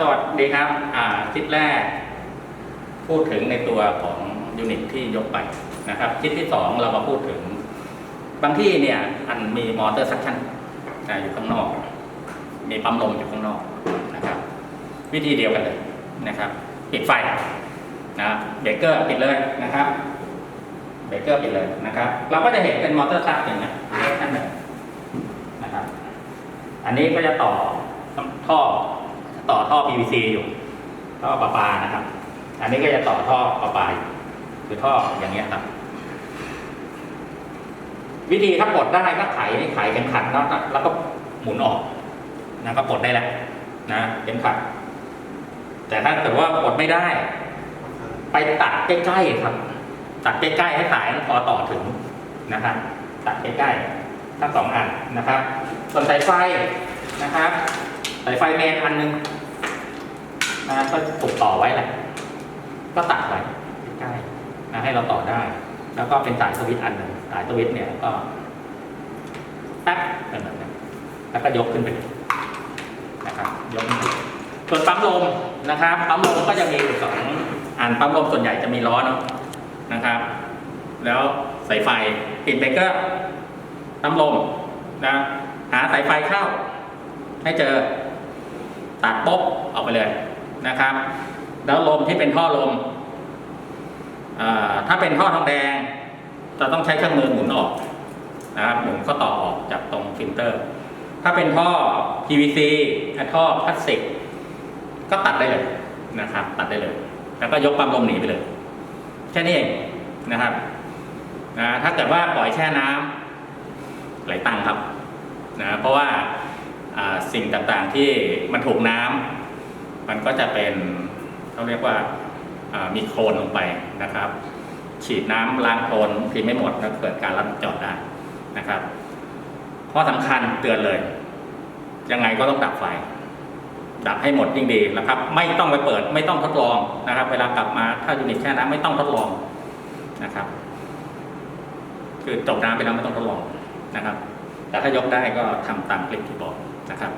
สวัสดีครับอ่าคลิปแรก พูดถึงในตัวของยูนิตที่ยกไปนะครับคลิปที่สองเรามาพูดถึง บางที่เนี่ยอันมีมอเตอร์ซักชั่นอยู่ข้างนอก มีปั๊มลมอยู่ข้างนอกนะครับ วิธีเดียวกันเลยนะครับ ปิดไฟนะเบรกเกอร์ปิดเลยนะครับเบรกเกอร์ปิดเลยนะครับ เราก็จะเห็นเป็นมอเตอร์ซักอย่างเงี้ยนั่นเลยนะครับ อันนี้ก็จะต่อท่อ ต่อท่อ PVC อยู่ท่อประปานะครับ อันนี้ก็จะต่อท่อประปาคือท่ออย่างเงี้ยครับ วิธีถ้าปลดได้ก็ไขไขเข็มขัดแล้วแล้วก็หมุนออกนะก็ปลดได้แล้วนะเข็มขัด แต่ถ้าเกิดว่าปลดไม่ได้ ไปตัดใกล้ๆครับ ตัดใกล้ๆให้สายมันพอต่อถึงนะครับตัดใกล้ๆทั้งสองอันนะครับ ส่วนสายไฟนะครับ สายไฟเมนอันหนึงนะก็ถูกต่อไว้แหละ ก็ตัดไว้ใกล้ๆนะให้เราต่อได้ แล้วก็เป็นสายสวิตช์อันหนึ่งสายสวิตช์เนี่ยก็แป๊บเป็นแบบนี้แล้วก็ยกขึ้นไปนะครับยกขึ้นไปส่วนปั๊มลมนะครับปั๊มลมก็จะมีสองอันปั๊มลมส่วนใหญ่จะมีล้อเนาะนะครับ แล้วสายไฟปิดเบกเกอร์ปั๊มลมนะหาสายไฟเข้า ให้เจอ ตัดปุ๊บออกไปเลยนะครับ แล้วลมที่เป็นท่อลมอ่าถ้าเป็นท่อทองแดงจะต้องใช้เครื่องมือหมุนออกนะครับหมุนข้อต่อออกจากตรงฟิลเตอร์ ถ้าเป็นท่อ PVC ท่อพลาสติก ก็ตัดได้เลยนะครับ ตัดได้เลย แล้วก็ยกปั๊มลมหนีไปเลยแค่นี้เองนะครับนะถ้าเกิดว่าปล่อยแช่น้ำไหลตังครับนะเพราะว่า สิ่งต่างๆที่มันถูกน้ำมันก็จะเป็นเขาเรียกว่ามีโคลนลงไปนะครับ ฉีดน้ำล้างโคลนบางทีไม่หมดแล้วเกิดการรับจอดได้นะครับข้อสำคัญเตือนเลย ยังไงก็ต้องดับไฟ ดับให้หมดยิ่งดีนะครับ ไม่ต้องไปเปิด ไม่ต้องทดลองนะครับ เวลากลับมาถ้ายูนิตแช่น้ำไม่ต้องทดลองนะครับ คือจบน้ำไปแล้วไม่ต้องทดลองนะครับ แต่ถ้ายกได้ก็ทำตามคลิปที่บอกนะครับ